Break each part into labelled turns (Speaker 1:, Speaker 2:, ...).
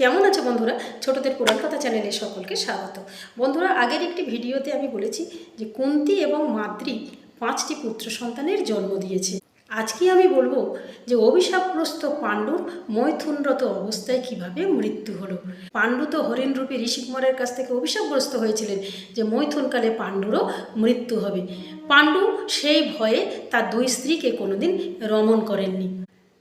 Speaker 1: কেমন আছে বন্ধুরা? ছোটদের পুরাণ কথা চ্যানেলে সকলকে স্বাগত। বন্ধুরা, আগের একটি ভিডিওতে আমি বলেছি যে কুন্তি এবং মাদ্রি পাঁচটি পুত্র সন্তানের জন্ম দিয়েছে। আজকে আমি বলব যে অভিশাপগ্রস্ত পাণ্ডুর মৈথুনরত অবস্থায় কীভাবে মৃত্যু হলো। পাণ্ডু তো হরিণরূপী ঋষিকুমারের কাছ থেকে অভিশাপগ্রস্ত হয়েছিলেন যে মৈথুনকালে পাণ্ডুরও মৃত্যু হবে। পাণ্ডু সেই ভয়ে তার দুই স্ত্রীকে কোনোদিন রমণ করেননি।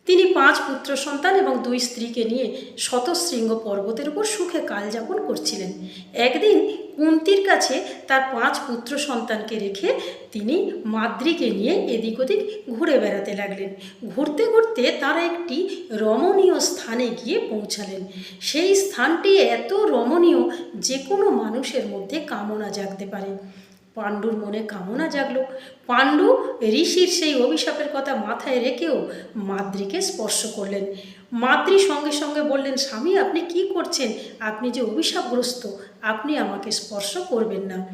Speaker 1: তিনি পাঁচ পুত্র সন্তান এবং দুই স্ত্রীকে নিয়ে শতশৃঙ্গ পর্বতের উপর সুখে কালযাপন করছিলেন। একদিন কুন্তির কাছে তার পাঁচ পুত্র সন্তানকে রেখে তিনি মাদ্রিকে নিয়ে এদিক ওদিক ঘুরে বেড়াতে লাগলেন। ঘুরতে ঘুরতে তারা একটি রমণীয় স্থানে গিয়ে পৌঁছালেন। সেই স্থানটি এত রমণীয় যে কোনো মানুষের মধ্যে কামনা জাগতে পারে। পাণ্ডুর মনে কামনা জাগলো। পাণ্ডু ঋষির সেই অভিশাপের কথা মাথায় রেখেও মাদ্রিকে স্পর্শ করলেন। মাদ্রি সঙ্গে সঙ্গে বললেন, স্বামী, আপনি কি করছেন? আপনি যে অভিশাপগ্রস্ত, আপনি আমাকে স্পর্শ করবেন না।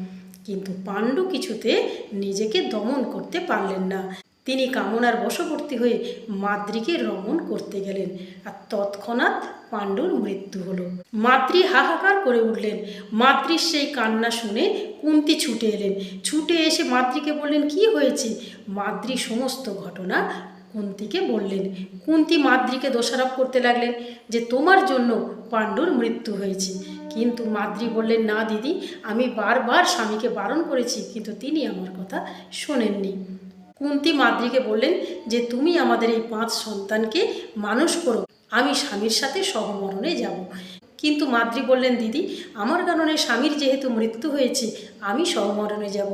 Speaker 1: কিন্তু পাণ্ডু কিছুতে নিজেকে দমন করতে পারলেন না। তিনি কামনার বশবর্তী হয়ে মাদ্রিকে রমণ করতে গেলেন আর তৎক্ষণাৎ পাণ্ডুর মৃত্যু হলো। মাতৃ হাহাকার করে উঠলেন। মাতৃর সেই কান্না শুনে কুন্তি ছুটে এলেন। ছুটে এসে মাতৃকে বললেন, কি হয়েছে? মাদ্রি সমস্ত ঘটনা কুন্তিকে বললেন। কুন্তি মাদ্রিকে দোষারোপ করতে লাগলেন যে তোমার জন্য পাণ্ডুর মৃত্যু হয়েছে। কিন্তু মাদ্রি বললেন, না দিদি, আমি বারবার স্বামীকে বারণ করেছি, কিন্তু তিনি আমার কথা শোনেননি। কুন্তি মাদ্রিকে বললেন যে, তুমি আমাদের এই পাঁচ সন্তানকে মানুষ করো, আমি স্বামীর সাথে সহমরণে যাব। কিন্তু মাদ্রি বললেন, দিদি, আমার কারণে স্বামীর যেহেতু মৃত্যু হয়েছে, আমি সহমরণে যাব।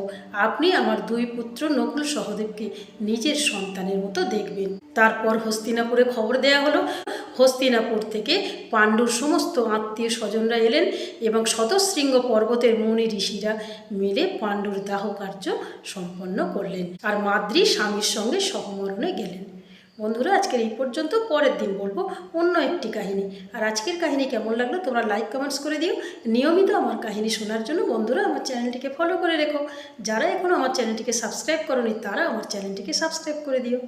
Speaker 1: আপনি আমার দুই পুত্র নকুল সহদেবকে নিজের সন্তানের মতো দেখবেন। তারপর হস্তিনাপুরে খবর দেয়া হলো হস্তিনাপুর থেকে পাণ্ডুর সমস্ত আত্মীয় স্বজনরা এলেন এবং শতশৃঙ্গ পর্বতের মুনি ঋষিরা মিলে পাণ্ডুর দাহ কার্য সম্পন্ন করলেন। আর মাদ্রি স্বামীর সঙ্গে সহমরণে গেলেন। বন্ধুরা, আজকের এই পর্যন্ত। পরের দিন বলব অন্য একটি কাহিনী। আর আজকের কাহিনী কেমন লাগল তোমরা লাইক কমেন্টস করে দিও। নিয়মিত আমার কাহিনী শোনার জন্য বন্ধুরা আমার চ্যানেলটিকে ফলো করে রেখো। যারা এখনও আমার চ্যানেলটিকে সাবস্ক্রাইব করনি, তারা আমার চ্যানেলটিকে সাবস্ক্রাইব করে দিও।